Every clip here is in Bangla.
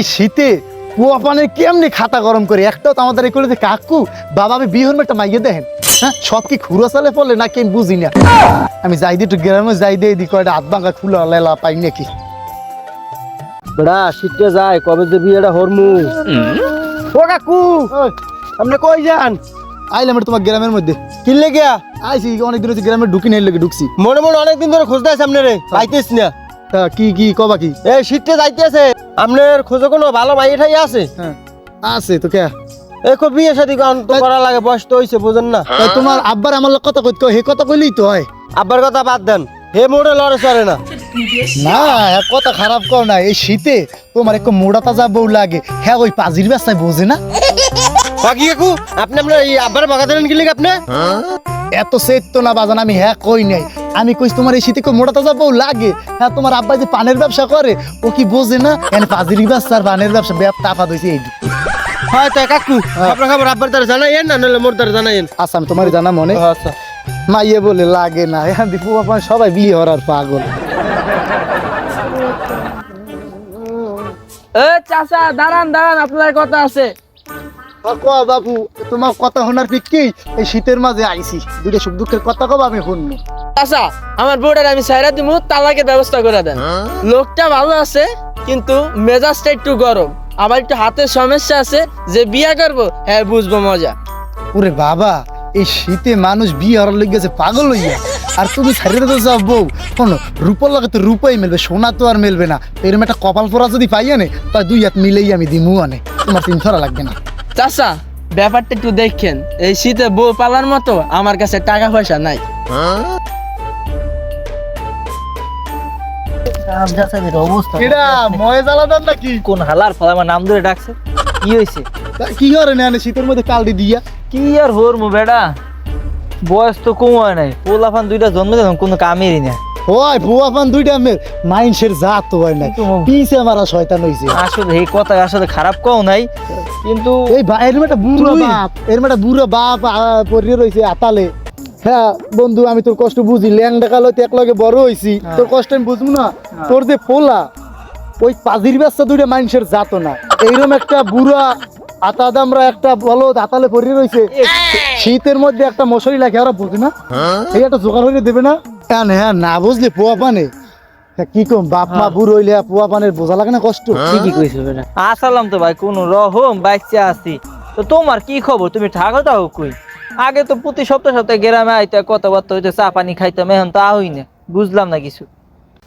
এই শীতে কুয়া পানের কেমনি খাতা গরম করে? একটাও তো আমাদের এগুলো কাকু বাবা আমি বিয়ে হন একটা মাইয়ে দেখেন। হ্যাঁ? সব কি খুঁড়ো চালে পড়লে নাকি আমি বুঝি না? আমি যাই দিই একটু গ্রামে যাই দিয়ে দিই কয়টা হাত ভাঙা খুলে লেলা পাই নাকি? বেড়া যায় কবে যে বিয়েটা হরমু? ও কাকু! আপনি কই যান? আইলাম তোমার গ্রামের মধ্যে। কিনলে গিয়া? আইসি অনেক দিন হচ্ছে গ্রামে ঢুকি নেই লেগে ঢুকছি। মনে মনে অনেকদিন ধরে খুঁজতে আছে আপনার পাইতেছ না। তা কি কি কবা কি? এই শীতটা যাইতেছে আপনার খোঁজে কোনো ভালো ঠাই আছে? হ্যাঁ আছে তো কে? বিয়ে শাদি তো করা লাগে বয়স তো হইছে বুঝেন না। তাই তোমার আব্বার আমার লোক কথা কইতে হে কথা কইলেই তো হয়। আব্বার কথা বাদ দেন হে মোড়ে লড়ে চড়ে না। না এক কথা খারাপ কর না এই শীতে তোমার একটু মোড়া তাজা বউ লাগে হ্যাঁ ওই পাজির ব্যবসায় বোঝে না। বাকি কাকু? আপনি আপনার এই আব্বার বাগা দেন কি আপনি? এত সেট তো না বাজান আমি হ্যাঁ কই নাই। আমি কইস তোমার এই শীতে মোড়া তাজা বউ লাগে। হ্যাঁ তোমার আব্বা যে পানের ব্যবসা করে ও কি বোঝে না? এনে পাজির ব্যবসা আর পানের ব্যবসা ব্যাপ তাফা দইছে এই হয় তাই কাকু। আপনার খবর আব্বার দ্বারা জানাইয়েন না নাহলে মোর দ্বারা জানাইয়েন। আচ্ছা আমি তোমার জানা মনে। আচ্ছা। মাইয়ে বলে লাগে না। এখন দীপু বাবা সবাই বিয়ে হওয়ার পাগল। এ চাচা দাঁড়ান দাঁড়ান আপনার কথা আছে। ক বাবু তোমার কথা শোনার পিককেই এই শীতের মাঝে আইছি। দুটো সুখ দুঃখের কথা কব আমি শুনব। চাচা আমার বোর্ডের আমি সাইরা দিমু তালাকের ব্যবস্থা করে দেন। লোকটা ভালো আছে কিন্তু মেজাজটা একটু গরম। আবার একটু হাতের সমস্যা আছে যে বিয়ে করব হ্যাঁ বুঝব মজা। ওরে বাবা এই শীতে মানুষ বিয়ে হওয়ার লেগে গেছে পাগল হইয়া। আর তুমি ছাড়িয়ে তো যাও বউ শোনো রূপর লাগে তো রূপাই মিলবে সোনা তো আর মিলবে না। এরকম একটা কপাল পরা যদি পাই আনে তাই দুই হাত মিলেই আমি দিমু আনে। তোমার তিন ধরা লাগবে না। চাচা ব্যাপারটা একটু দেখেন এই শীতে বউ পালার মতো আমার কাছে টাকা পয়সা নাই। কিরা ময়ে জ্বালাদার নাকি? কোন হালার ফলে আমার নাম ধরে ডাকছে? কি হয়েছে? তা কি করে না শীতের মধ্যে কালদি দিয়া? কি আর হোর মু বেটা? বয়স তো কম হয় নাই। পোলাফান দুইটা জন্ম দিলাম কোনো কামেরই না ওই ভুয়া পান দুইটা মেয়ের জাত তো হয় না পিছে মারা শয়তান হইছে। আসলে এই কথা আসলে খারাপ কও নাই কিন্তু এই একটা বুড়ো? বাপ একটা বুড়ো বাপ আতালে। হ্যাঁ বন্ধু আমি তোর কষ্ট বুঝি। ল্যাং ডাকা লইতে এক লগে বড় হইছি। তোর কষ্ট আমি বুঝব না। তোর যে পোলা ওই পাজির ব্যবসা দুইটা মানুষের জাতো না। এইরকম একটা বুড়া আতা দামরা একটা বলো আতালে পড়িয়ে রয়েছে শীতের মধ্যে একটা মশারি লাগে ওরা বুঝে না? এই একটা জোগাড় হইলে দেবে না? হ্যাঁ হ্যাঁ না বুঝলে পোয়া পানে। কি কম বাপ মা বুড়ো হইলে পোয়া পানের বোঝা লাগে না কষ্ট? ঠিকই কইছো বেটা। আসলাম তো ভাই কোন রহম বাইচে আছি। তো তোমার কি খবর? তুমি ঠাকো তাও কই? আগে তো প্রতি সপ্তাহ সপ্তাহে গ্রামে আইতে কথাবার্তা হইতে চা পানি খাইতাম এখন তা হই না বুঝলাম না কিছু।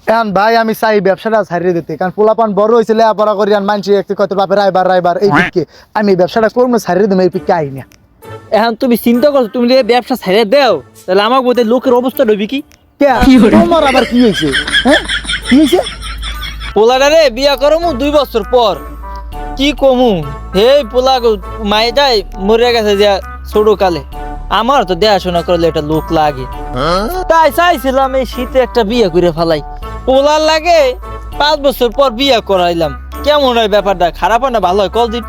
এখন ভাই আমি চাই ব্যবসাটা ছাড়িয়ে দিতে কারণ পোলাপান বড় হয়েছে লেখাপড়া করি আর মানছি একটু কত বাপের রাইবার রাইবার এই পিককে। আমি এই ব্যবসাটা করব ছাড়িয়ে দেবো এই পিককে আই না। এখন তুমি চিন্তা করছ তুমি যদি ব্যবসা ছেড়ে দাও তাহলে আমার বোধহয় লোকের অবস্থা রবি কি? কে? তোমার আবার কি হয়েছে হ্যাঁ? কি হয়েছে পোলাটা রে বিয়া করমু দুই বছর পর। কি কমু? হে পোলা মাইটাই মরে গেছে যে ছোট কালে আমার তো দেখাশোনা করলে একটা লোক লাগে। তাই চাইছিলাম এই শীতে একটা বিয়ে করে ফেলাই। পোলার লাগে পাঁচ বছর পর বিয়ে করাইলাম। কেমন হয় ব্যাপারটা? খারাপ হয় না ভালো হয়? কল দিন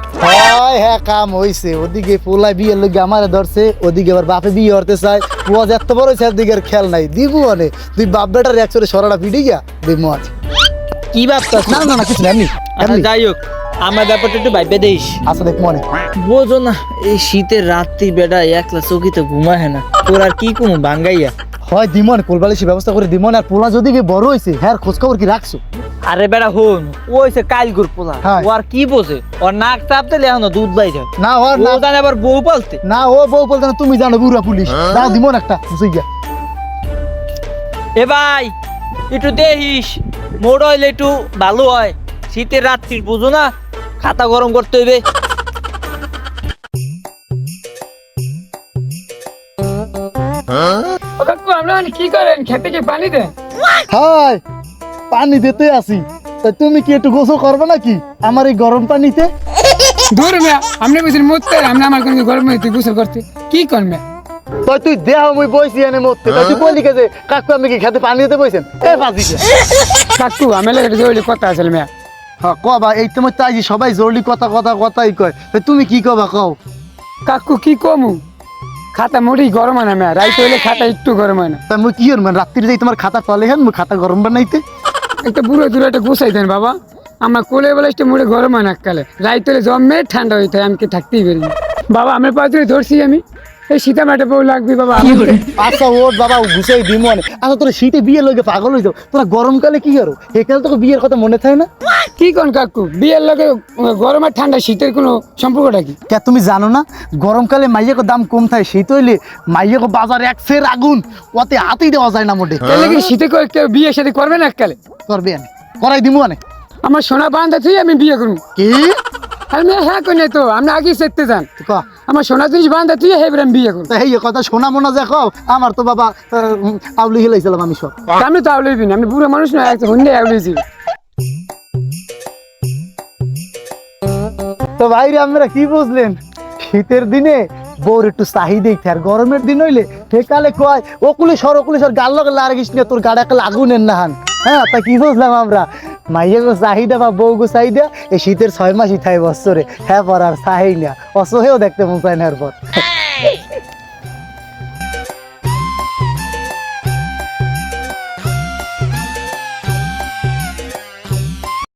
হয় হ্যাঁ কাম হয়েছে ওদিকে পোলায় বিয়ের লোক আমারে ধরছে ওদিকে আবার বাপে বিয়ে হতে চায়। পোয়া যে এত বড় হয়েছে আর খেয়াল নাই। দিবু অনে। তুই বাপ বেটার একচরে সরাটা পিটে গিয়া দিমু আজ কি না না না কিছু না আচ্ছা এমনি। যাই হোক। আমার ব্যাপারটা একটু ভাইবে দিস। আচ্ছা দেখ মনে। বোঝো না এই শীতের রাত্রি বেড়া একলা চকিতে ঘুমায় না। তোর আর কি কমু বাঙ্গাইয়া? হয় দিমন কোলবালিশি ব্যবস্থা করে দিমন আর পোলা যদি বড় হয়েছে হ্যাঁ খোঁজ খবর কি রাখছো? আরে বেড়া হন ও হইছে কালগুর পোলা। হ্যাঁ। ও আর কি বোঝে? ওর নাক চাপতে এখনও দুধ বাইরে না হওয়ার ও না জানে আবার বউ পালতে। না ও বউ বলতে না তুমি জানো বুড়া পুলিশ। দাও দিব না একটা বুঝে গিয়া। এ ভাই একটু দেখিস মোড় হইলে একটু ভালো হয়। শীতের রাত্রি বুঝো না? খাতা গরম করতে হইবে। কাকু আপনারা কি করেন? খেতে কি পানি দেন? হাই পানি দিতে আসি। তা তুমি কি একটু গোসল করবে নাকি? আমার এই গরম পানিতে? দূর মে আপনি বলছেন মরতে আপনি আমার কোন গরম হইতে গোসল করতে। কি করবে তাই তুই দেহ মুই বইছি এনে মরতে। তাই তুই বলি যে কাকু আমি কি খেতে পানি দিতে বইছেন? এ ফাঁসি কাকু আমি লাগে জরুরি কথা আছে মে হ্যাঁ কবা এই তোমার তাই সবাই জরুরি কথা কথা কথাই কয়। তা তুমি কি কবা কও? কাকু কি কমু? খাতা মুড়ি গরম হয় না মে রাইতে হইলে খাতা একটু গরম হয় না। তা মুই কি করবেন রাত্রি যাই তোমার খাতা তলে হেন মুই খাতা গরম বানাইতে। একটা বুড়ো দূরে একটা গুছাই দেন বাবা। আমার কোলে বলে মুড়ে গরম হয় নাককালে রাইত হলে জমে ঠান্ডা হইতে হয় আমি কি থাকতেই পারি না। বাবা আমার পাত্রে ধরছি আমি? এই সীতা মাঠে বউ লাগবে বাবা আমি আচ্ছা ওর বাবা গুছাই দিমু আনে আচ্ছা তোরা শীতে বিয়ে লগে পাগল হইতো তোরা গরমকালে কি করো? এখানে তোকে বিয়ের কথা মনে থাকে না? কি কোন কাকু? বিয়ের লগে গরম আর ঠান্ডা শীতের কোনো সম্পর্কটা কি? কে তুমি জানো না? গরমকালে মাইয়াকে দাম কম থাকে শীত হইলে মাইয়াকে বাজার এক ফের আগুন ওতে হাতেই দেওয়া যায় না মোটে। তাহলে কি শীতে করে কেউ বিয়ে সাথে করবে না এককালে? করবে আনে করাই দিমু আনে। আমার সোনা বান্ধা তুই আমি বিয়ে করব কি? আমি হ্যাঁ কই তো আপনি আগে শিখতে যান। ক আমার সোনা জিনিস বান্ধা তুই হেবরে আমি বিয়ে করব এই কথা শোনা মনে যে কও আমার তো বাবা আউলি হিলাইছিলাম আমি সব। আমি তো আউলেবি না আমি বুড়ো মানুষ না একটা হুন্ডে আউলেছি তো ভাইরে, আপনারা কি বুঝলেন? শীতের দিনে বউর একটু চাহি দেখতে, আর গরমের দিন হইলে ঠেকালে কয় ওকুলি সর ওকুলি সর, গাল লগে লাগিস না, তোর গাড়ি একটা আগুনের নাহান। হ্যাঁ তা কি বুঝলাম আমরা? মাইয়া গো চাহিদা বা বউ গো চাহিদা, এই শীতের ছয় মাসই থাই বছরে হ্যাঁ পর আর চাহেই না অসহেও দেখতে মন চায় না এরপর।